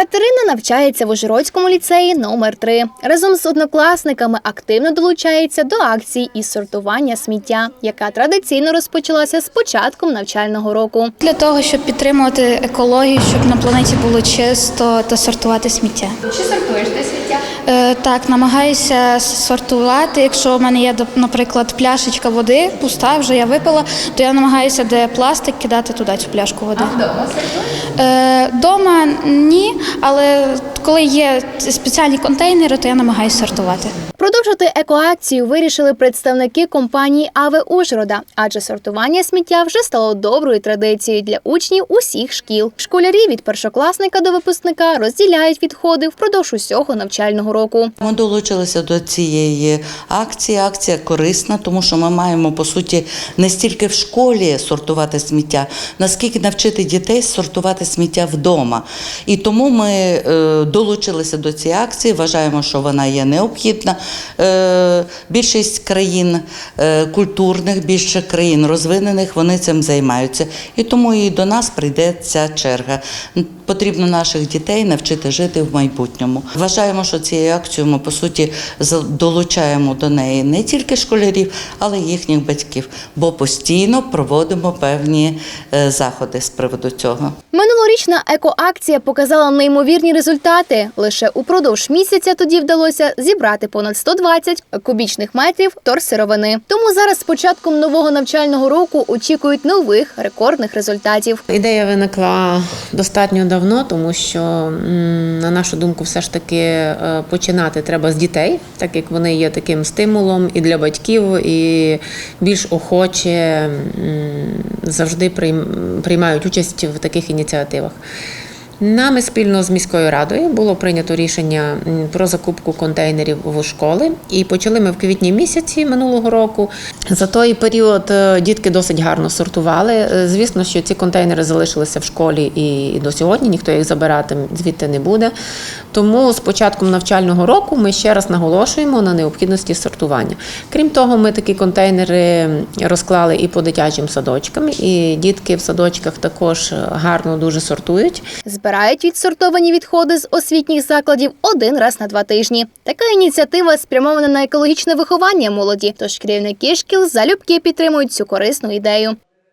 Катерина навчається в Ужгородському ліцеї номер 3 Разом з однокласниками активно долучається до акції із сортування сміття, яка традиційно розпочалася з початком навчального року. Для того, щоб підтримувати екологію, щоб на планеті було чисто та сортувати сміття. Чи сортуєш ти сміття? Е, так, намагаюся сортувати. Якщо в мене є, наприклад, пляшечка води, пуста, вже я випила, то я намагаюся, де пластик, кидати туди цю пляшку води. Вдома сортуєш? Е, дома ні, але коли є спеціальні контейнери, то я намагаюся сортувати. Продовжити екоакцію вирішили представники компанії Аве Ужгорода, адже сортування сміття вже стало доброю традицією для учнів усіх шкіл. Школярі від першокласника до випускника розділяють відходи впродовж усього навчального року. Ми долучилися до цієї акції. Акція корисна, тому що ми маємо по суті не стільки в школі сортувати сміття, наскільки навчити дітей сортувати сміття вдома. І тому ми е, долучилися до цієї акції. Вважаємо, що вона є необхідна. Е, більшість країн е, культурних, більше країн розвинених, вони цим займаються. І тому і до нас прийде ця черга. Потрібно наших дітей навчити жити в майбутньому. Вважаємо, що цією акцією ми по суті долучаємо до неї не тільки школярів, але й їхніх батьків, бо постійно проводимо певні е, заходи з приводу цього. Минулорічна екоакція показала неймовірні результати. Лише упродовж місяця тоді вдалося зібрати понад 120 кубічних метрів торсировини. Тому зараз з початком нового навчального року очікують нових рекордних результатів. Ідея виникла достатньо давно, тому що, на нашу думку, все ж таки е, починати треба з дітей, так як вони є таким стимулом і для батьків, і більш охоче завжди прийм- приймають участь в таких ініціативах. Нами спільно з міською радою було прийнято рішення про закупку контейнерів в школи, і почали ми в квітні місяці минулого року. За той період е, дітки досить гарно сортували. Е, Звісно, що ці контейнери залишилися в школі і і до сьогодні ніхто їх забирати звідти не буде. Тому з початком навчального року ми ще раз наголошуємо на необхідності сортування. Крім того, ми такі контейнери розклали і по дитячим садочкам, і дітки в садочках також гарно дуже сортують. Збирають відсортовані відходи з освітніх закладів один раз на два тижні. Така ініціатива спрямована на екологічне виховання молоді, тож керівники шкіл залюбки підтримують цю корисну ідею.